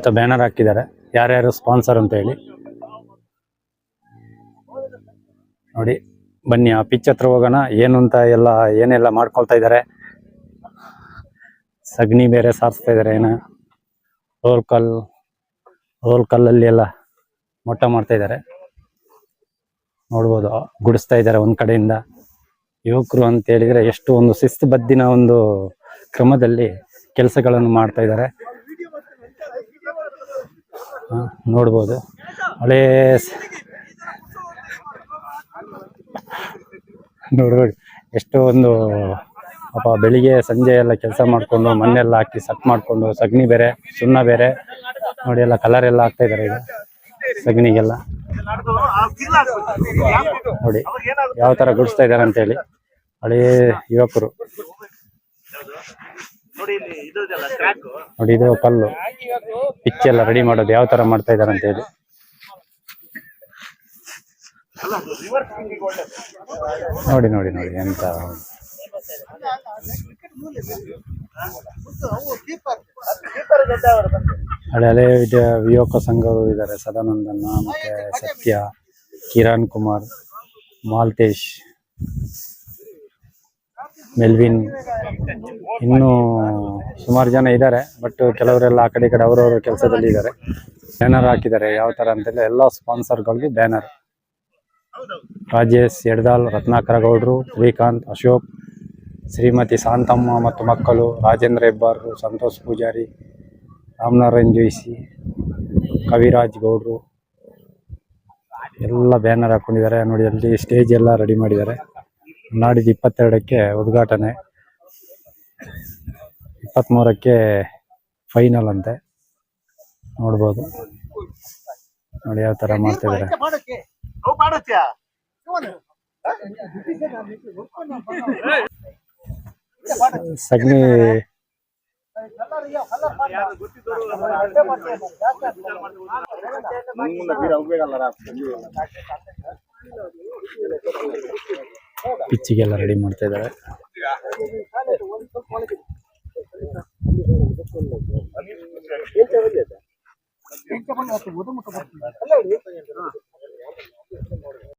ಸುತ್ತ ಬ್ಯಾನರ್ ಹಾಕಿದ್ದಾರೆ. ಯಾರ್ಯಾರು ಸ್ಪಾನ್ಸರ್ ಅಂತ ಹೇಳಿ. ನೋಡಿ, ಬನ್ನಿ, ಆ ಪಿಚ್ ಹತ್ರ ಹೋಗೋಣ. ಏನು ಅಂತ ಎಲ್ಲ, ಏನೆಲ್ಲ ಮಾಡ್ಕೊಳ್ತಾ ಇದ್ದಾರೆ. ಸಗಣಿ ಬೇರೆ ಸಾರಿಸ್ತಾ ಇದ್ದಾರೆ ಏನ? ರೋಲ್ ಕಲ್, ರೋಲ್ ಕಲ್ಲಲ್ಲಿ ಎಲ್ಲ ಮೊಟ್ಟ ಮಾಡ್ತಾ ಇದ್ದಾರೆ. ನೋಡ್ಬೋದು, ಗುಡಿಸ್ತಾ ಇದ್ದಾರೆ ಒಂದ್ ಕಡೆಯಿಂದ. ಯುವಕರು ಅಂತ ಹೇಳಿದ್ರೆ ಎಷ್ಟು ಒಂದು ಶಿಸ್ತು ಬದ್ದಿನ ಒಂದು ಕ್ರಮದಲ್ಲಿ ಕೆಲಸಗಳನ್ನು ಮಾಡ್ತಾ ಇದ್ದಾರೆ. ನೋಡ್ಬೋದು. ಹಳೆ ನೋಡ್ಬೋದು ಎಷ್ಟೋ ಒಂದು, ಪಾಪ ಬೆಳಿಗ್ಗೆ, ಸಂಜೆ ಎಲ್ಲ ಕೆಲಸ ಮಾಡ್ಕೊಂಡು, ಮಣ್ಣೆಲ್ಲ ಹಾಕಿ ಸಟ್ ಮಾಡಿಕೊಂಡು, ಸಗಣಿ ಬೇರೆ, ಸುಣ್ಣ ಬೇರೆ, ನೋಡಿ ಎಲ್ಲ ಕಲರ್ ಎಲ್ಲ ಹಾಕ್ತಾ ಇದ್ದಾರೆ ಈಗ ಸಗಣಿಗೆಲ್ಲ. ನೋಡಿ, ಯಾವ ತರ ಗುಡಿಸ್ತಾ ಇದ್ದಾರೆ ಅಂತ ಹೇಳಿ ಹಳೇ ಯುವಕರು. ನೋಡಿ ಇದು ಕಲ್ಲು. ಪಿಚ್ ಎಲ್ಲ ರೆಡಿ ಮಾಡೋದು ಯಾವ ತರ ಮಾಡ್ತಾ ಇದಾರೆ ಅಂತ ಹೇಳಿ. ನೋಡಿ ನೋಡಿ ನೋಡಿ ಎಂತ. ಹಳೆ ಹಳೆ ವಿಯೋಕ ಸಂಘರು ಇದ್ದಾರೆ. ಸದಾನಂದನ್ನ ಮತ್ತೆ ಸತ್ಯ ಕಿರಣ್ ಕುಮಾರ್ ಮಾಲ್ತೇಶ್. ಮೆಲ್ವಿನ್. ಇನ್ನೂ ಸುಮಾರು ಜನ ಇದ್ದಾರೆ ಬಟ್ ಕೆಲವರೆಲ್ಲ ಆ ಕಡೆ ಕಡೆ ಅವರವರ ಕೆಲಸದಲ್ಲಿ ಇದ್ದಾರೆ. ಬ್ಯಾನರ್ ಹಾಕಿದ್ದಾರೆ, ಯಾವ ತರ ಅಂತೆಲ್ಲ ಎಲ್ಲ ಸ್ಪಾನ್ಸರ್ಗಳಿಗೆ ಬ್ಯಾನರ್ ರಾಜೇಶ್ ಎಡ್ದಾಲ್ ರತ್ನಾಕರ ಗೌಡ್ರು, ಶ್ರೀಕಾಂತ್, ಅಶೋಕ್, ಶ್ರೀಮತಿ ಶಾಂತಮ್ಮ ಮತ್ತು ಮಕ್ಕಳು, ರಾಜೇಂದ್ರ ಹೆಬ್ಬಾರ್ರು ಸಂತೋಷ್ ಪೂಜಾರಿ, ರಾಮನಾರಾಯಣ್ ಜೋಯಿಸಿ, ಕವಿರಾಜ್ ಗೌಡ್ರು. ಎಲ್ಲ ಬ್ಯಾನರ್ ಹಾಕೊಂಡಿದ್ದಾರೆ, ನೋಡಿ ಅಲ್ಲಿ ಸ್ಟೇಜ್ ಎಲ್ಲ ರೆಡಿ ಮಾಡಿದ್ದಾರೆ. ನಾಡಿದ್ದು ಇಪ್ಪತ್ತೆರಡಕ್ಕೆ ಉದ್ಘಾಟನೆ ಇಪ್ಪತ್ತ್ಮೂರಕ್ಕೆ ಫೈನಲ್ ಅಂತೆ. ನೋಡ್ಬೋದು. ನೋಡಿ ಯಾವ ಥರ ಮಾಡ್ತಿದ್ದಾರೆ. ಸಗಣಿ ಪಿಚ್ಚಿಗೆಲ್ಲ ರೆಡಿ ಮಾಡ್ತಾ ಇದ್ದಾರೆ.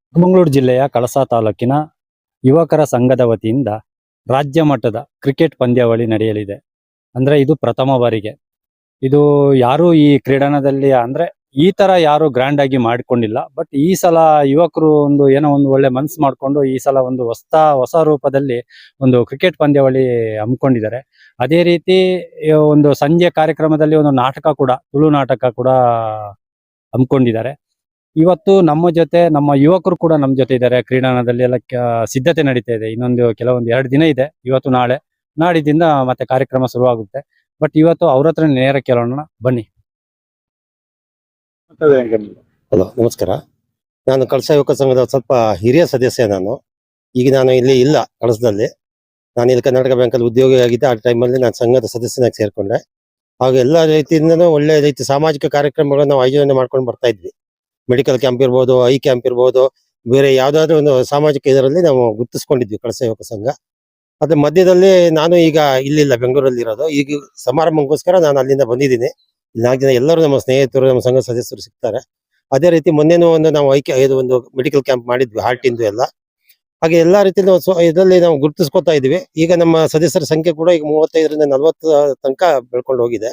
ಚಿಕ್ಕಮಗಳೂರು ಜಿಲ್ಲೆಯ ಕಳಸಾ ತಾಲೂಕಿನ ಯುವಕರ ಸಂಘದ ವತಿಯಿಂದ ರಾಜ್ಯ ಮಟ್ಟದ ಕ್ರಿಕೆಟ್ ಪಂದ್ಯಾವಳಿ ನಡೆಯಲಿದೆ. ಅಂದ್ರೆ ಇದು ಪ್ರಥಮ ಬಾರಿಗೆ. ಇದು ಯಾರು ಈ ಕ್ರೀಡಾನದಲ್ಲಿ ಅಂದ್ರೆ ಈ ತರ ಯಾರು ಗ್ರ್ಯಾಂಡ್ ಆಗಿ ಮಾಡ್ಕೊಂಡಿಲ್ಲ ಬಟ್ ಈ ಸಲ ಯುವಕರು ಒಂದು ಏನೋ ಒಂದು ಒಳ್ಳೆ ಮನ್ಸು ಮಾಡ್ಕೊಂಡು ಈ ಸಲ ಒಂದು ಹೊಸ ಹೊಸ ರೂಪದಲ್ಲಿ ಒಂದು ಕ್ರಿಕೆಟ್ ಪಂದ್ಯಾವಳಿ ಹಮ್ಮಿಕೊಂಡಿದ್ದಾರೆ. ಅದೇ ರೀತಿ ಒಂದು ಸಂಜೆ ಕಾರ್ಯಕ್ರಮದಲ್ಲಿ ಒಂದು ನಾಟಕ ಕೂಡ, ತುಳು ನಾಟಕ ಕೂಡ ಹಮ್ಮಿಕೊಂಡಿದ್ದಾರೆ. ಇವತ್ತು ನಮ್ಮ ಜೊತೆ, ನಮ್ಮ ಯುವಕರು ಕೂಡ ನಮ್ಮ ಜೊತೆ ಇದ್ದಾರೆ. ಕ್ರೀಡಾಂಗಣದಲ್ಲಿ ಎಲ್ಲ ಸಿದ್ಧತೆ ನಡೀತಾ ಇದೆ. ಇನ್ನೊಂದು ಕೆಲವೊಂದು ಎರಡು ದಿನ ಇದೆ. ಇವತ್ತು ನಾಳೆ ನಾಡಿದ್ದಿಂದ ಮತ್ತೆ ಕಾರ್ಯಕ್ರಮ ಶುರುವಾಗುತ್ತೆ. ಬಟ್ ಇವತ್ತು ಅವ್ರ ಹತ್ರ ನೇರ ಕೇಳೋಣ. ಬನ್ನಿ. ಹಲೋ, ನಮಸ್ಕಾರ. ನಾನು ಕಳಸ ಯುವಕ ಸಂಘದ ಸ್ವಲ್ಪ ಹಿರಿಯ ಸದಸ್ಯ ನಾನು. ಈಗ ನಾನು ಇಲ್ಲಿ ಇಲ್ಲ ಕಳಸದಲ್ಲಿ. ನಾನು ಇಲ್ಲಿ ಕರ್ನಾಟಕ ಬ್ಯಾಂಕಲ್ಲಿ ಉದ್ಯೋಗಿಯಾಗಿದ್ದೆ ಆ ಟೈಮಲ್ಲಿ ನಾನು ಸಂಘದ ಸದಸ್ಯನಾಗಿ ಸೇರಿಕೊಂಡೆ. ಆಗ ಎಲ್ಲ ರೀತಿಯಿಂದನೂ ಒಳ್ಳೆ ರೀತಿ ಸಾಮಾಜಿಕ ಕಾರ್ಯಕ್ರಮಗಳನ್ನು ನಾವು ಆಯೋಜನೆ ಮಾಡ್ಕೊಂಡು ಬರ್ತಾ ಇದ್ವಿ. ಮೆಡಿಕಲ್ ಕ್ಯಾಂಪ್ ಇರ್ಬೋದು ಐ ಕ್ಯಾಂಪ್ ಇರ್ಬೋದು, ಬೇರೆ ಯಾವುದಾದ್ರೂ ಒಂದು ಸಾಮಾಜಿಕ ಇದರಲ್ಲಿ ನಾವು ಗುರುತಿಸ್ಕೊಂಡಿದ್ವಿ ಕಳಸ ಯುವಕ ಸಂಘ. ಅದ್ರ ಮಧ್ಯದಲ್ಲಿ ನಾನು ಈಗ ಇಲ್ಲಿಲ್ಲ ಬೆಂಗಳೂರಲ್ಲಿ ಇರೋದು ಈಗ ಸಮಾರಂಭಕ್ಕೋಸ್ಕರ ನಾನು ಅಲ್ಲಿಂದ ಬಂದಿದ್ದೀನಿ. ನಾಲ್ಕು ಜನ ಎಲ್ಲರೂ ನಮ್ಮ ಸ್ನೇಹಿತರು, ನಮ್ಮ ಸಂಘ ಸದಸ್ಯರು ಸಿಗ್ತಾರೆ. ಅದೇ ರೀತಿ ಮೊನ್ನೆನೂ ಒಂದು ನಾವು ಐಕೆ ಇದು ಒಂದು ಮೆಡಿಕಲ್ ಕ್ಯಾಂಪ್ ಮಾಡಿದ್ವಿ ಹಾರ್ಟಿಂದು ಎಲ್ಲ. ಹಾಗೆ ಎಲ್ಲಾ ರೀತಿಯಲ್ಲಿ ಇದರಲ್ಲಿ ನಾವು ಗುರುತಿಸ್ಕೊತಾ ಇದೀವಿ ಈಗ ನಮ್ಮ ಸದಸ್ಯರ ಸಂಖ್ಯೆ ಕೂಡ ಈಗ ಮೂವತ್ತೈದರಿಂದ ನಲವತ್ತು ತನಕ ಬೆಳ್ಕೊಂಡು ಹೋಗಿದೆ.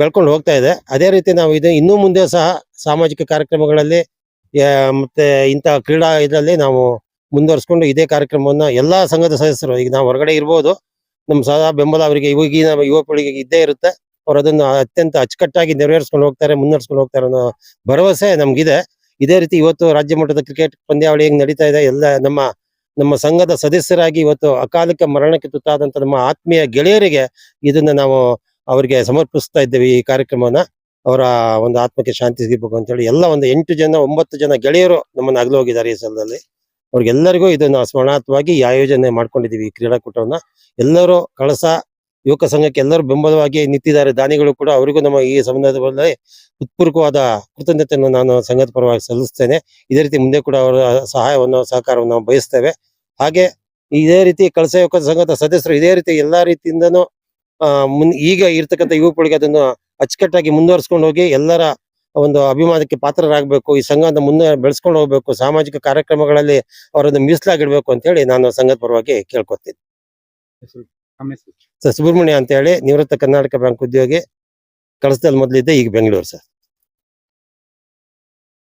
ಬೆಳ್ಕೊಂಡು ಹೋಗ್ತಾ ಇದೆ. ಅದೇ ರೀತಿ ನಾವು ಇದು ಇನ್ನೂ ಮುಂದೆ ಸಹ ಸಾಮಾಜಿಕ ಕಾರ್ಯಕ್ರಮಗಳಲ್ಲಿ ಮತ್ತೆ ಇಂಥ ಕ್ರೀಡಾ ಇದರಲ್ಲಿ ನಾವು ಮುಂದುವರಿಸ್ಕೊಂಡು ಇದೇ ಕಾರ್ಯಕ್ರಮವನ್ನ ಎಲ್ಲಾ ಸಂಘದ ಸದಸ್ಯರು, ಈಗ ನಾವು ಹೊರಗಡೆ ಇರ್ಬೋದು. ನಮ್ಮ ಸದಾ ಬೆಂಬಲ ಅವರಿಗೆ ಇವಾಗಿನ ಯುವ ಪೀಳಿಗೆಗೆ ಇದ್ದೇ ಇರುತ್ತೆ. ಅವ್ರು ಅದನ್ನು ಅತ್ಯಂತ ಅಚ್ಚುಕಟ್ಟಾಗಿ ನೆರವೇರಿಸ್ಕೊಂಡು ಹೋಗ್ತಾರೆ, ಮುನ್ನಡೆಸ್ಕೊಂಡು ಹೋಗ್ತಾರೆ ಅನ್ನೋ ಭರವಸೆ ನಮ್ಗಿದೆ. ಇದೇ ರೀತಿ ಇವತ್ತು ರಾಜ್ಯ ಮಟ್ಟದ ಕ್ರಿಕೆಟ್ ಪಂದ್ಯಾವಳಿ ಹೆಂಗ್ ನಡೀತಾ ಇದೆ, ಎಲ್ಲ ನಮ್ಮ ನಮ್ಮ ಸಂಘದ ಸದಸ್ಯರಾಗಿ ಇವತ್ತು ಅಕಾಲಿಕ ಮರಣಕ್ಕೆ ತುತ್ತಾದಂತ ನಮ್ಮ ಆತ್ಮೀಯ ಗೆಳೆಯರಿಗೆ ಇದನ್ನ ನಾವು ಅವರಿಗೆ ಸಮರ್ಪಿಸ್ತಾ ಇದ್ದೇವೆ ಈ ಕಾರ್ಯಕ್ರಮವನ್ನ. ಅವರ ಒಂದು ಆತ್ಮಕ್ಕೆ ಶಾಂತಿ ಸಿಗಬೇಕು ಅಂತ ಹೇಳಿ ಎಲ್ಲ ಒಂದು ಎಂಟು ಜನ, ಒಂಬತ್ತು ಜನ ಗೆಳೆಯರು ನಮ್ಮನ್ನ ಅಗಲೋಗಿದ್ದಾರೆ ಈ ಸಲದಲ್ಲಿ. ಅವ್ರಿಗೆಲ್ಲರಿಗೂ ಇದನ್ನ ಸ್ಮರಣಾತ್ಮವಾಗಿ ಈ ಆಯೋಜನೆ ಮಾಡ್ಕೊಂಡಿದೀವಿ, ಈ ಕ್ರೀಡಾಕೂಟವನ್ನ. ಎಲ್ಲರೂ ಕಳಸ, ಯುವಕ ಸಂಘಕ್ಕೆ ಎಲ್ಲರೂ ಬೆಂಬಲವಾಗಿ ನಿಂತಿದ್ದಾರೆ. ದಾನಿಗಳು ಕೂಡ ಅವರಿಗೂ ನಮ್ಮ ಈ ಸಂದರ್ಭದಲ್ಲಿ ಉತ್ಪೂರ್ವಕವಾದ ಕೃತಜ್ಞತೆಯನ್ನು ನಾನು ಸಂಘದ ಪರವಾಗಿ ಸಲ್ಲಿಸ್ತೇನೆ. ಇದೇ ರೀತಿ ಮುಂದೆ ಕೂಡ ಅವರ ಸಹಾಯವನ್ನು, ಸಹಕಾರವನ್ನು ಬಯಸ್ತೇವೆ. ಹಾಗೆ ಇದೇ ರೀತಿ ಕಳಸ ಯುವಕ ಸಂಘದ ಸದಸ್ಯರು ಇದೇ ರೀತಿ ಎಲ್ಲಾ ರೀತಿಯಿಂದನೂ ಮುನ್, ಈಗ ಇರ್ತಕ್ಕಂಥ ಯುವಕಗಳಿಗೆ ಅದನ್ನು ಅಚ್ಚುಕಟ್ಟಾಗಿ ಮುಂದುವರಿಸ್ಕೊಂಡು ಹೋಗಿ ಎಲ್ಲರ ಒಂದು ಅಭಿಮಾನಕ್ಕೆ ಪಾತ್ರರಾಗಬೇಕು ಈ ಸಂಘದ ಮುಂದೆ ಬೆಳೆಸ್ಕೊಂಡು ಹೋಗ್ಬೇಕು ಸಾಮಾಜಿಕ ಕಾರ್ಯಕ್ರಮಗಳಲ್ಲಿ ಅವರನ್ನು ಮೀಸಲಾಗಿಡ್ಬೇಕು ಅಂತ ಹೇಳಿ ನಾನು ಸಂಘದ ಪರವಾಗಿ ಕೇಳ್ಕೊತೀನಿ. ಸರ್ ಸುಬ್ರಹ್ಮಣ್ಯ ಅಂತ ಹೇಳಿ ನಿವೃತ್ತ ಕರ್ನಾಟಕ ಬ್ಯಾಂಕ್ ಉದ್ಯೋಗಿ. ಕಳಸದಲ್ಲಿ ಮೊದಲಿದ್ದೆ ಈಗ ಬೆಂಗಳೂರು ಸರ್.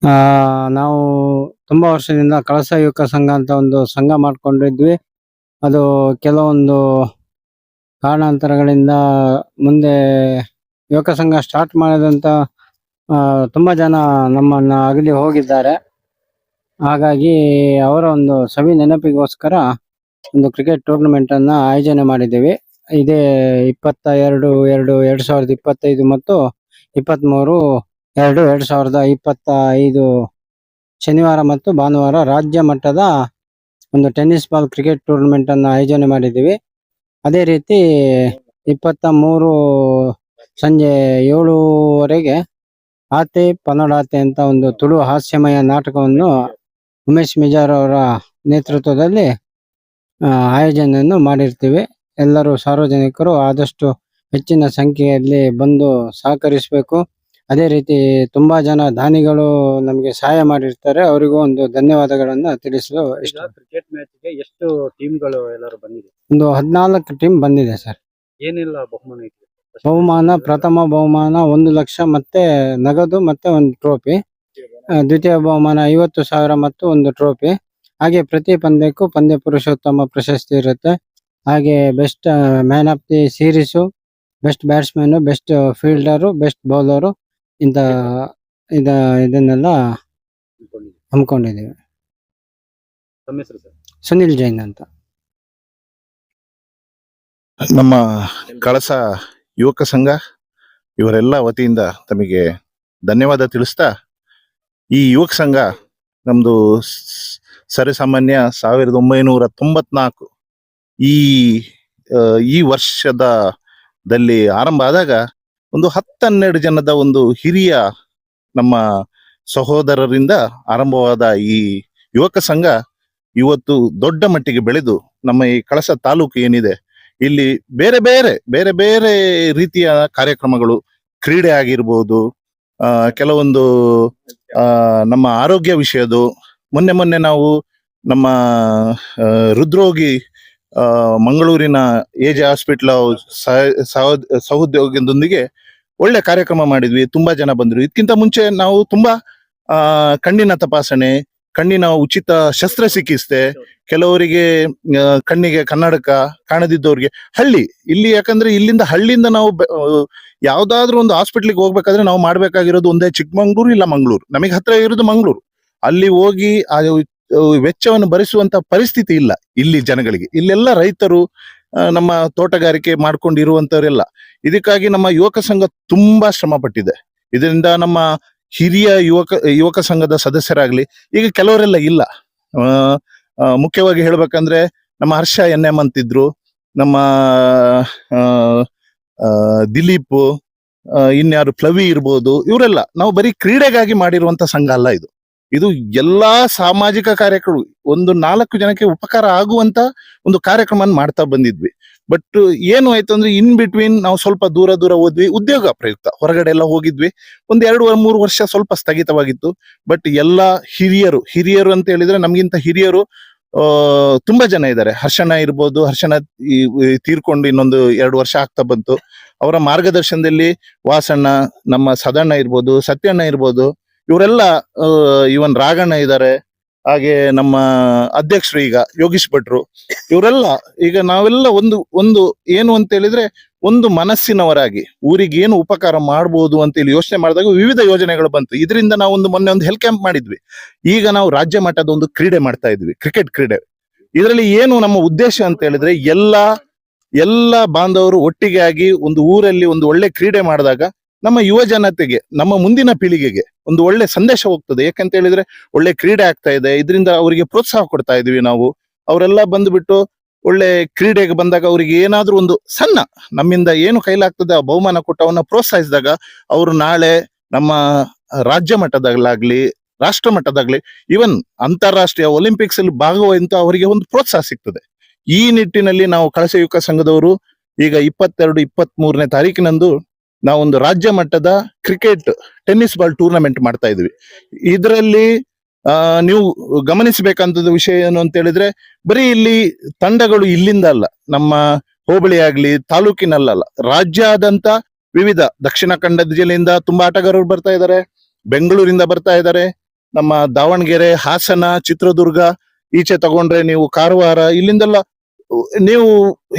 ಆ ನಾವು ತುಂಬಾ ವರ್ಷದಿಂದ ಕಳಸ ಯುವಕ ಸಂಘ ಅಂತ ಒಂದು ಸಂಘ ಮಾಡ್ಕೊಂಡಿದ್ವಿ. ಅದು ಕೆಲವೊಂದು ಕಾರಣಾಂತರಗಳಿಂದ ಮುಂದೆ ಯುವಕ ಸಂಘ ಸ್ಟಾರ್ಟ್ ಮಾಡಿದಂತ ಆ, ತುಂಬಾ ಜನ ನಮ್ಮನ್ನ ಅಗಲಿ ಹೋಗಿದ್ದಾರೆ. ಹಾಗಾಗಿ ಅವರ ಒಂದು ಸವಿ ನೆನಪಿಗೋಸ್ಕರ ಒಂದು ಕ್ರಿಕೆಟ್ ಟೂರ್ನಮೆಂಟ್ ಅನ್ನ ಆಯೋಜನೆ ಮಾಡಿದ್ದೀವಿ. ಇದೇ ಇಪ್ಪತ್ತ ಎರಡು ಎರಡು ಎರಡ್ ಸಾವಿರದ ಇಪ್ಪತ್ತೈದು ಮತ್ತು ಇಪ್ಪತ್ತ್ ಮೂರು ಎರಡು, ಎರಡ್ ಸಾವಿರದ ಇಪ್ಪತ್ತ ಐದು ಶನಿವಾರ ಮತ್ತು ಭಾನುವಾರ ರಾಜ್ಯ ಮಟ್ಟದ ಒಂದು ಟೆನ್ನಿಸ್ ಬಾಲ್ ಕ್ರಿಕೆಟ್ ಟೂರ್ನಮೆಂಟ್ ಅನ್ನು ಆಯೋಜನೆ ಮಾಡಿದ್ದೀವಿ. ಅದೇ ರೀತಿ ಇಪ್ಪತ್ತ ಮೂರು ಸಂಜೆ ಏಳುವರೆಗೆ ಆತೆ ಪನಡಾತೆ ಅಂತ ಒಂದು ತುಳು ಹಾಸ್ಯಮಯ ನಾಟಕವನ್ನು ಉಮೇಶ್ ಮಿಜಾರ್ ಅವರ ನೇತೃತ್ವದಲ್ಲಿ ಆಯೋಜನೆಯನ್ನು ಮಾಡಿರ್ತೀವಿ. ಎಲ್ಲರೂ ಸಾರ್ವಜನಿಕರು ಆದಷ್ಟು ಹೆಚ್ಚಿನ ಸಂಖ್ಯೆಯಲ್ಲಿ ಬಂದು ಸಹಕರಿಸಬೇಕು. ಅದೇ ರೀತಿ ತುಂಬಾ ಜನ ದಾನಿಗಳು ನಮಗೆ ಸಹಾಯ ಮಾಡಿರ್ತಾರೆ. ಅವರಿಗೂ ಒಂದು ಧನ್ಯವಾದಗಳನ್ನ ತಿಳಿಸಲು ಇಷ್ಟ. ಕ್ರಿಕೆಟ್ ಮ್ಯಾಚ್ಗೆ ಎಷ್ಟು ಟೀಮ್ಗಳು ಎಲ್ಲರೂ ಬಂದಿದೆ? ಒಂದು ಹದಿನಾಲ್ಕು ಟೀಮ್ ಬಂದಿದೆ ಸರ್. ಏನಿಲ್ಲ ಬಹುಮಾನ ಬಹುಮಾನ ಪ್ರಥಮ ಬಹುಮಾನ ಒಂದು ಲಕ್ಷ ಮತ್ತೆ ನಗದು ಮತ್ತೆ ಒಂದು ಟ್ರೋಫಿ ದ್ವಿತೀಯ ಬಹುಮಾನ ಐವತ್ತು ಸಾವಿರ ಮತ್ತು ಒಂದು ಟ್ರೋಫಿ ಹಾಗೆ ಪ್ರತಿ ಪಂದ್ಯಕ್ಕೂ ಪಂದ್ಯ ಪುರುಷೋತ್ತಮ ಪ್ರಶಸ್ತಿ ಇರುತ್ತೆ. ಹಾಗೆ best man of the series best batsman best fielder best bowler ಇಂಥ ಇದ ಇದನ್ನೆಲ್ಲ ಹಮ್ಮಿಕೊಂಡಿದ್ದೀವಿ ಸುನಿಲ್ ಜೈನ್ ಅಂತ. ನಮ್ಮ ಕಳಸ ಯುವಕ ಸಂಘ, ಇವರೆಲ್ಲ ವತಿಯಿಂದ ತಮಗೆ ಧನ್ಯವಾದ ತಿಳಿಸ್ತಾ, ಈ ಯುವಕ ಸಂಘ ನಮ್ಮದು ಸರಿಸಾಮಾನ್ಯ ಸಾವಿರದ ಒಂಬೈನೂರ ತೊಂಬತ್ನಾಲ್ಕು ಈ ಈ ವರ್ಷದ ದಲ್ಲಿ ಆರಂಭ ಆದಾಗ ಒಂದು ಹತ್ತನ್ನೆರಡು ಜನದ ಒಂದು ಹಿರಿಯ ನಮ್ಮ ಸಹೋದರರಿಂದ ಆರಂಭವಾದ ಈ ಯುವಕ ಸಂಘ ಇವತ್ತು ದೊಡ್ಡ ಮಟ್ಟಿಗೆ ಬೆಳೆದು ನಮ್ಮ ಈ ಕಳಸ ತಾಲೂಕು ಏನಿದೆ ಇಲ್ಲಿ ಬೇರೆ ಬೇರೆ ಬೇರೆ ಬೇರೆ ರೀತಿಯ ಕಾರ್ಯಕ್ರಮಗಳು ಕ್ರೀಡೆ ಆಗಿರ್ಬೋದು ಕೆಲವೊಂದು ನಮ್ಮ ಆರೋಗ್ಯ ವಿಷಯದು ಮೊನ್ನೆ ಮೊನ್ನೆ ನಾವು ನಮ್ಮ ಹೃದ್ರೋಗಿ ಮಂಗಳೂರಿನ ಎಜೆ ಹಾಸ್ಪಿಟ್ಲ್ ಸಹೋದ್ಯೋಗದೊಂದಿಗೆ ಒಳ್ಳೆ ಕಾರ್ಯಕ್ರಮ ಮಾಡಿದ್ವಿ, ತುಂಬಾ ಜನ ಬಂದ್ರು. ಇದಕ್ಕಿಂತ ಮುಂಚೆ ನಾವು ತುಂಬಾ ಕಣ್ಣಿನ ತಪಾಸಣೆ ಕಣ್ಣಿನ ಉಚಿತ ಶಸ್ತ್ರಚಿಕಿತ್ಸೆ ಕೆಲವರಿಗೆ ಆ, ಕಣ್ಣಿಗೆ ಕನ್ನಡಕ ಕಾಣದಿದ್ದವ್ರಿಗೆ ಹಳ್ಳಿ. ಇಲ್ಲಿ ಯಾಕಂದ್ರೆ ಇಲ್ಲಿಂದ ಹಳ್ಳಿಯಿಂದ ನಾವು ಯಾವ್ದಾದ್ರು ಒಂದು ಹಾಸ್ಪಿಟ್ಲಿಗೆ ಹೋಗ್ಬೇಕಾದ್ರೆ ನಾವು ಮಾಡ್ಬೇಕಾಗಿರೋದು ಒಂದೇ ಚಿಕ್ಕಮಂಗ್ಳೂರು ಇಲ್ಲ ಮಂಗಳೂರು. ನಮಗೆ ಹತ್ರ ಇರೋದು ಮಂಗಳೂರು. ಅಲ್ಲಿ ಹೋಗಿ ಆ ವೆಚ್ಚವನ್ನು ಭರಿಸುವಂತ ಪರಿಸ್ಥಿತಿ ಇಲ್ಲ ಇಲ್ಲಿ ಜನಗಳಿಗೆ. ಇಲ್ಲೆಲ್ಲ ರೈತರು ನಮ್ಮ ತೋಟಗಾರಿಕೆ ಮಾಡ್ಕೊಂಡಿರುವಂತವರೆಲ್ಲ. ಇದಕ್ಕಾಗಿ ನಮ್ಮ ಯುವಕ ಸಂಘ ತುಂಬಾ ಶ್ರಮ ಪಟ್ಟಿದೆ ಇದರಿಂದ ನಮ್ಮ ಹಿರಿಯ ಯುವಕ ಯುವಕ ಸಂಘದ ಸದಸ್ಯರಾಗ್ಲಿ, ಈಗ ಕೆಲವರೆಲ್ಲ ಇಲ್ಲ. ಮುಖ್ಯವಾಗಿ ಹೇಳ್ಬೇಕಂದ್ರೆ ನಮ್ಮ ಹರ್ಷ ಎನ್ ಎಂ ಅಂತಿದ್ರು, ನಮ್ಮ ದಿಲೀಪ್ ಇನ್ಯಾರು ಪ್ಲವಿ ಇರ್ಬೋದು, ಇವರೆಲ್ಲ ನಾವು ಬರೀ ಕ್ರೀಡೆಗಾಗಿ ಮಾಡಿರುವಂತ ಸಂಘ ಅಲ್ಲ ಇದು. ಇದು ಎಲ್ಲಾ ಸಾಮಾಜಿಕ ಕಾರ್ಯಕ್ರಮ ಒಂದು ನಾಲ್ಕು ಜನಕ್ಕೆ ಉಪಕಾರ ಆಗುವಂತ ಒಂದು ಕಾರ್ಯಕ್ರಮ ಮಾಡ್ತಾ ಬಂದಿದ್ವಿ. ಬಟ್ ಏನು ಆಯ್ತು ಅಂದ್ರೆ ಇನ್ ಬಿಟ್ವೀನ್ ನಾವು ಸ್ವಲ್ಪ ದೂರ ದೂರ ಹೋದ್ವಿ, ಉದ್ಯೋಗ ಪ್ರಯುಕ್ತ. ಹೊರಗಡೆ ಎಲ್ಲ ಹೋಗಿದ್ವಿ. ಒಂದ್ ಎರಡು ಮೂರು ವರ್ಷ ಸ್ವಲ್ಪ ಸ್ಥಗಿತವಾಗಿತ್ತು. ಬಟ್ ಎಲ್ಲ ಹಿರಿಯರು ಹಿರಿಯರು ಅಂತ ಹೇಳಿದ್ರೆ ನಮ್ಗಿಂತ ಹಿರಿಯರು ತುಂಬಾ ಜನ ಇದ್ದಾರೆ. ಹರ್ಷಣ ಇರ್ಬೋದು ಹರ್ಷಣ ತೀರ್ಕೊಂಡು ಇನ್ನೊಂದು ಎರಡು ವರ್ಷ ಆಗ್ತಾ ಬಂತು. ಅವರ ಮಾರ್ಗದರ್ಶನದಲ್ಲಿ ವಾಸಣ್ಣ, ನಮ್ಮ ಸದಣ್ಣ ಇರ್ಬೋದು, ಸತ್ಯಣ್ಣ ಇರ್ಬೋದು, ಇವರೆಲ್ಲ ಇವನ್ ರಾಗಣ್ಣ ಇದ್ದಾರೆ. ಹಾಗೆ ನಮ್ಮ ಅಧ್ಯಕ್ಷರು ಈಗ ಯೋಗೀಶ್ ಭಟ್ರು, ಇವರೆಲ್ಲ ಈಗ ನಾವೆಲ್ಲ ಒಂದು ಒಂದು ಏನು ಅಂತ ಹೇಳಿದ್ರೆ ಒಂದು ಮನಸ್ಸಿನವರಾಗಿ, ಊರಿಗೆ ಏನು ಉಪಕಾರ ಮಾಡಬಹುದು ಅಂತ ಹೇಳಿ ಯೋಚನೆ ಮಾಡಿದಾಗ ವಿವಿಧ ಯೋಜನೆಗಳು ಬಂತು. ಇದರಿಂದ ನಾವು ಒಂದು ಮೊನ್ನೆ ಒಂದು ಹೆಲ್ತ್ ಕ್ಯಾಂಪ್ ಮಾಡಿದ್ವಿ. ಈಗ ನಾವು ರಾಜ್ಯ ಮಟ್ಟದ ಒಂದು ಕ್ರೀಡೆ ಮಾಡ್ತಾ ಇದ್ವಿ ಕ್ರಿಕೆಟ್ ಕ್ರೀಡೆ. ಇದರಲ್ಲಿ ಏನು ನಮ್ಮ ಉದ್ದೇಶ ಅಂತ ಹೇಳಿದ್ರೆ ಎಲ್ಲ ಎಲ್ಲ ಬಾಂಧವರು ಒಟ್ಟಿಗೆ ಆಗಿ ಒಂದು ಊರಲ್ಲಿ ಒಂದು ಒಳ್ಳೆ ಕ್ರೀಡೆ ಮಾಡಿದಾಗ ನಮ್ಮ ಯುವ ಜನತೆಗೆ, ನಮ್ಮ ಮುಂದಿನ ಪೀಳಿಗೆಗೆ ಒಂದು ಒಳ್ಳೆ ಸಂದೇಶ ಹೋಗ್ತದೆ. ಯಾಕಂತ ಹೇಳಿದ್ರೆ ಒಳ್ಳೆ ಕ್ರೀಡೆ ಆಗ್ತಾ ಇದೆ. ಇದರಿಂದ ಅವರಿಗೆ ಪ್ರೋತ್ಸಾಹ ಕೊಡ್ತಾ ಇದೀವಿ ನಾವು. ಅವರೆಲ್ಲ ಬಂದ್ಬಿಟ್ಟು ಒಳ್ಳೆ ಕ್ರೀಡೆಗೆ ಬಂದಾಗ ಅವರಿಗೆ ಏನಾದ್ರೂ ಒಂದು ಸಣ್ಣ ನಮ್ಮಿಂದ ಏನು ಕೈಲಾಗ್ತದೆ ಆ ಬಹುಮಾನ ಕೊಟ್ಟು ಅವನ್ನ ಪ್ರೋತ್ಸಾಹಿಸಿದಾಗ ಅವರು ನಾಳೆ ನಮ್ಮ ರಾಜ್ಯ ಮಟ್ಟದಲ್ಲಾಗ್ಲಿ ರಾಷ್ಟ್ರ ಮಟ್ಟದಾಗ್ಲಿ ಇವನ್ ಅಂತಾರಾಷ್ಟ್ರೀಯ ಒಲಿಂಪಿಕ್ಸ್ ಅಲ್ಲಿ ಭಾಗವಹಿಂತ ಅವರಿಗೆ ಒಂದು ಪ್ರೋತ್ಸಾಹ ಸಿಗ್ತದೆ. ಈ ನಿಟ್ಟಿನಲ್ಲಿ ನಾವು ಕಳಸ ಯುವಕ ಸಂಘದವರು ಈಗ ಇಪ್ಪತ್ತೆರಡು ಇಪ್ಪತ್ತ್ ಮೂರನೇ ತಾರೀಕಿನಂದು ನಾವೊಂದು ರಾಜ್ಯ ಮಟ್ಟದ ಕ್ರಿಕೆಟ್, ಟೆನ್ನಿಸ್ ಬಾಲ್ ಟೂರ್ನಮೆಂಟ್ ಮಾಡ್ತಾ ಇದ್ವಿ. ಇದರಲ್ಲಿ ನೀವು ಗಮನಿಸಬೇಕಂತದ್ದು ವಿಷಯ ಏನು ಅಂತ ಹೇಳಿದ್ರೆ, ಬರೀ ಇಲ್ಲಿ ತಂಡಗಳು ಇಲ್ಲಿಂದ ಅಲ್ಲ, ನಮ್ಮ ಹೋಬಳಿ ಆಗ್ಲಿ, ತಾಲೂಕಿನಲ್ಲಲ್ಲ ರಾಜ್ಯಾದಂತ ವಿವಿಧ ದಕ್ಷಿಣ ಕನ್ನಡ ಜಿಲ್ಲೆಯಿಂದ ತುಂಬಾ ಆಟಗಾರರು ಬರ್ತಾ ಇದ್ದಾರೆ, ಬೆಂಗಳೂರಿಂದ ಬರ್ತಾ ಇದ್ದಾರೆ, ನಮ್ಮ ದಾವಣಗೆರೆ, ಹಾಸನ, ಚಿತ್ರದುರ್ಗ, ಈಚೆ ತಗೊಂಡ್ರೆ ನೀವು ಕಾರವಾರ, ಇಲ್ಲಿಂದೆಲ್ಲ, ನೀವು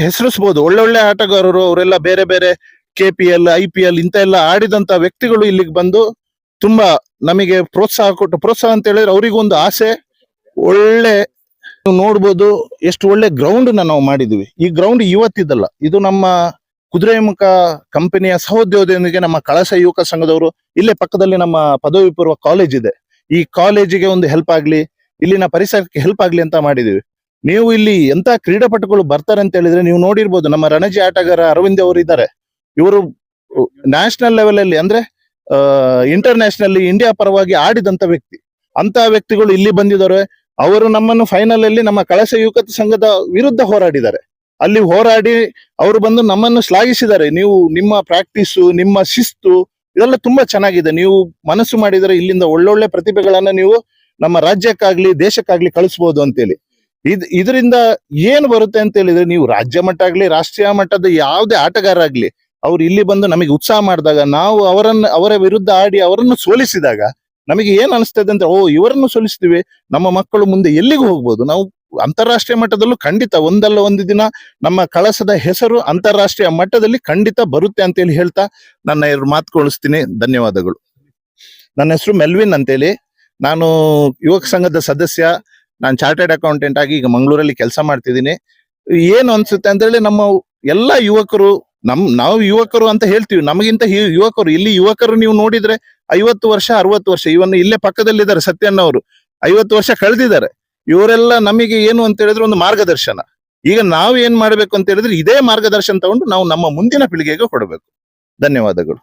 ಹೆಸರಿಸಬಹುದು ಒಳ್ಳೊಳ್ಳೆ ಆಟಗಾರರು, ಅವರೆಲ್ಲ ಬೇರೆ ಬೇರೆ K P L I P L ಇಂತ ಎಲ್ಲ ಆಡಿದಂತ ವ್ಯಕ್ತಿಗಳು ಇಲ್ಲಿಗೆ ಬಂದು ತುಂಬಾ ನಮಗೆ ಪ್ರೋತ್ಸಾಹ ಕೊಟ್ಟು, ಪ್ರೋತ್ಸಾಹ ಅಂತ ಹೇಳಿದ್ರೆ ಅವರಿಗೊಂದು ಆಸೆ, ಒಳ್ಳೆ ನೋಡ್ಬೋದು ಎಷ್ಟು ಒಳ್ಳೆ ಗ್ರೌಂಡ್ ನಾವು ಮಾಡಿದ್ವಿ ಈ ಗ್ರೌಂಡ್ ಇವತ್ತಿದ್ದಲ್ಲ. ಇದು ನಮ್ಮ ಕುದುರೆಮುಖ ಕಂಪನಿಯ ಸಹೋದ್ಯೋಗದೊಂದಿಗೆ ನಮ್ಮ ಕಳಸ ಯುವಕ ಸಂಘದವರು ಇಲ್ಲೇ ಪಕ್ಕದಲ್ಲಿ ನಮ್ಮ ಪದವಿ ಪೂರ್ವ ಕಾಲೇಜ್ ಇದೆ. ಈ ಕಾಲೇಜಿಗೆ ಒಂದು ಹೆಲ್ಪ್ ಆಗ್ಲಿ, ಇಲ್ಲಿನ ಪರಿಸರಕ್ಕೆ ಹೆಲ್ಪ್ ಆಗ್ಲಿ ಅಂತ ಮಾಡಿದೀವಿ ನೀವು ಇಲ್ಲಿ ಎಂತ ಕ್ರೀಡಾಪಟುಗಳು ಬರ್ತಾರೆ ಅಂತ ಹೇಳಿದ್ರೆ ನೀವು ನೋಡಿರ್ಬೋದು, ನಮ್ಮ ರಣಜಿ ಆಟಗಾರ ಅರವಿಂದ್ ಅವರು ಇದ್ದಾರೆ. ಇವರು ನ್ಯಾಷನಲ್ ಲೆವೆಲ್ ಅಲ್ಲಿ ಅಂದ್ರೆ ಇಂಟರ್ ನ್ಯಾಷನಲ್ ಇಂಡಿಯಾ ಪರವಾಗಿ ಆಡಿದಂತ ವ್ಯಕ್ತಿ. ಅಂತ ವ್ಯಕ್ತಿಗಳು ಇಲ್ಲಿ ಬಂದಿದ್ದಾರೆ. ಅವರು ನಮ್ಮನ್ನು ಫೈನಲ್ ಅಲ್ಲಿ ನಮ್ಮ ಕಳಸ ಯುವಕ ಸಂಘದ ವಿರುದ್ಧ ಹೋರಾಡಿದ್ದಾರೆ. ಅಲ್ಲಿ ಹೋರಾಡಿ ಅವರು ಬಂದು ನಮ್ಮನ್ನು ಶ್ಲಾಘಿಸಿದ್ದಾರೆ. ನೀವು ನಿಮ್ಮ ಪ್ರಾಕ್ಟೀಸು ನಿಮ್ಮ ಶಿಸ್ತು, ಇದೆಲ್ಲ ತುಂಬಾ ಚೆನ್ನಾಗಿದೆ. ನೀವು ಮನಸ್ಸು ಮಾಡಿದರೆ ಇಲ್ಲಿಂದ ಒಳ್ಳೊಳ್ಳೆ ಪ್ರತಿಭೆಗಳನ್ನ ನೀವು ನಮ್ಮ ರಾಜ್ಯಕ್ಕಾಗ್ಲಿ, ದೇಶಕ್ಕಾಗ್ಲಿ ಕಳಿಸ್ಬೋದು ಅಂತೇಳಿ. ಇದ್, ಇದರಿಂದ ಏನ್ ಬರುತ್ತೆ ಅಂತ ಹೇಳಿದ್ರೆ ನೀವು ರಾಜ್ಯ ಮಟ್ಟ ಆಗ್ಲಿ ರಾಷ್ಟ್ರೀಯ ಮಟ್ಟದ ಯಾವುದೇ ಆಟಗಾರ ಆಗ್ಲಿ ಅವ್ರು ಇಲ್ಲಿ ಬಂದು ನಮಗೆ ಉತ್ಸಾಹ ಮಾಡಿದಾಗ, ನಾವು ಅವರನ್ನು, ಅವರ ವಿರುದ್ಧ ಆಡಿ ಅವರನ್ನು ಸೋಲಿಸಿದಾಗ ನಮಗೆ ಏನ್ ಅನಿಸ್ತದೆ ಅಂತ ಓ, ಇವರನ್ನು ಸೋಲಿಸ್ತೀವಿ, ನಮ್ಮ ಮಕ್ಕಳು ಮುಂದೆ ಎಲ್ಲಿಗೂ ಹೋಗ್ಬೋದು? ನಾವು ಅಂತಾರಾಷ್ಟ್ರೀಯ ಮಟ್ಟದಲ್ಲೂ ಖಂಡಿತ ಒಂದಲ್ಲ ಒಂದು ದಿನ ನಮ್ಮ ಕಳಸದ ಹೆಸರು ಅಂತಾರಾಷ್ಟ್ರೀಯ ಮಟ್ಟದಲ್ಲಿ ಖಂಡಿತ ಬರುತ್ತೆ ಅಂತೇಳಿ ಹೇಳ್ತಾ ನನ್ನ ಎರಡು ಮಾತುಗೊಳಿಸ್ತೀನಿ ಧನ್ಯವಾದಗಳು. ನನ್ನ ಹೆಸರು ಮೆಲ್ವಿನ್ ಅಂತೇಳಿ. ನಾನು ಯುವಕ ಸಂಘದ ಸದಸ್ಯ, ನಾನು ಚಾರ್ಟೆಡ್ ಅಕೌಂಟೆಂಟ್ ಆಗಿ ಈಗ ಮಂಗಳೂರಲ್ಲಿ ಕೆಲಸ ಮಾಡ್ತಿದ್ದೀನಿ. ಏನು ಅನ್ಸುತ್ತೆ ಅಂತ ಹೇಳಿ ನಮ್ಮ ಎಲ್ಲ ಯುವಕರು ನಮ್, ನಾವು ಯುವಕರು ಅಂತ ಹೇಳ್ತೀವಿ, ನಮಗಿಂತ ಯುವಕರು, ಇಲ್ಲಿ ಯುವಕರು ನೀವು ನೋಡಿದ್ರೆ ಐವತ್ತು ವರ್ಷ, ಅರವತ್ತು ವರ್ಷ ಇವನ್ನ ಇಲ್ಲೇ ಪಕ್ಕದಲ್ಲಿದ್ದಾರೆ ಸತ್ಯಣ್ಣ ಅವರು, ಐವತ್ತು ವರ್ಷ ಕಳೆದಿದ್ದಾರೆ. ಇವರೆಲ್ಲ ನಮಗೆ ಏನು ಅಂತ ಹೇಳಿದ್ರೆ ಒಂದು ಮಾರ್ಗದರ್ಶನ. ಈಗ ನಾವು ಏನ್ ಮಾಡ್ಬೇಕು ಅಂತ ಹೇಳಿದ್ರೆ ಇದೇ ಮಾರ್ಗದರ್ಶನ ತಗೊಂಡು ನಾವು ನಮ್ಮ ಮುಂದಿನ ಪೀಳಿಗೆಗೆ ಕೊಡಬೇಕು. ಧನ್ಯವಾದಗಳು.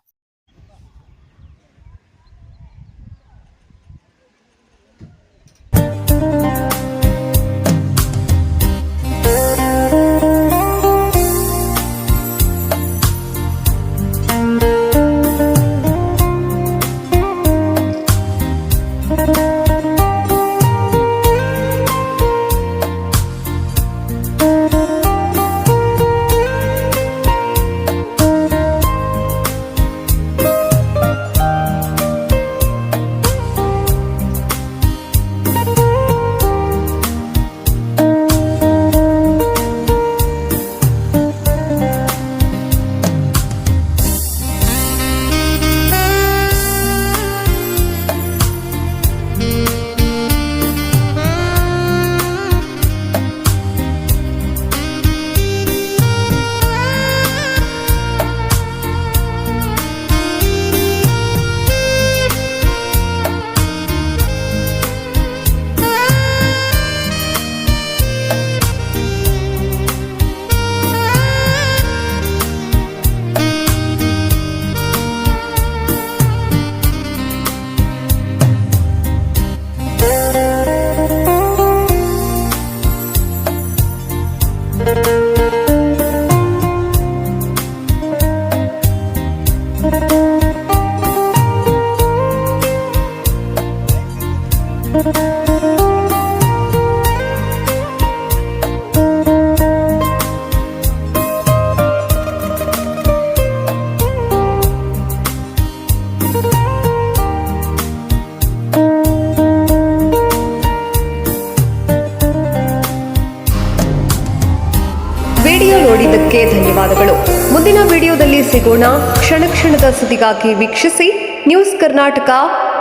ಸಿಗೋಣ ಕ್ಷಣ ಕ್ಷಣದ ಸುದ್ದಿಗಾಗಿ ವೀಕ್ಷಿಸಿ ನ್ಯೂಸ್ ಕರ್ನಾಟಕ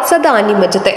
ಸದಾ ನಿಮ್ಮ ಜೊತೆ.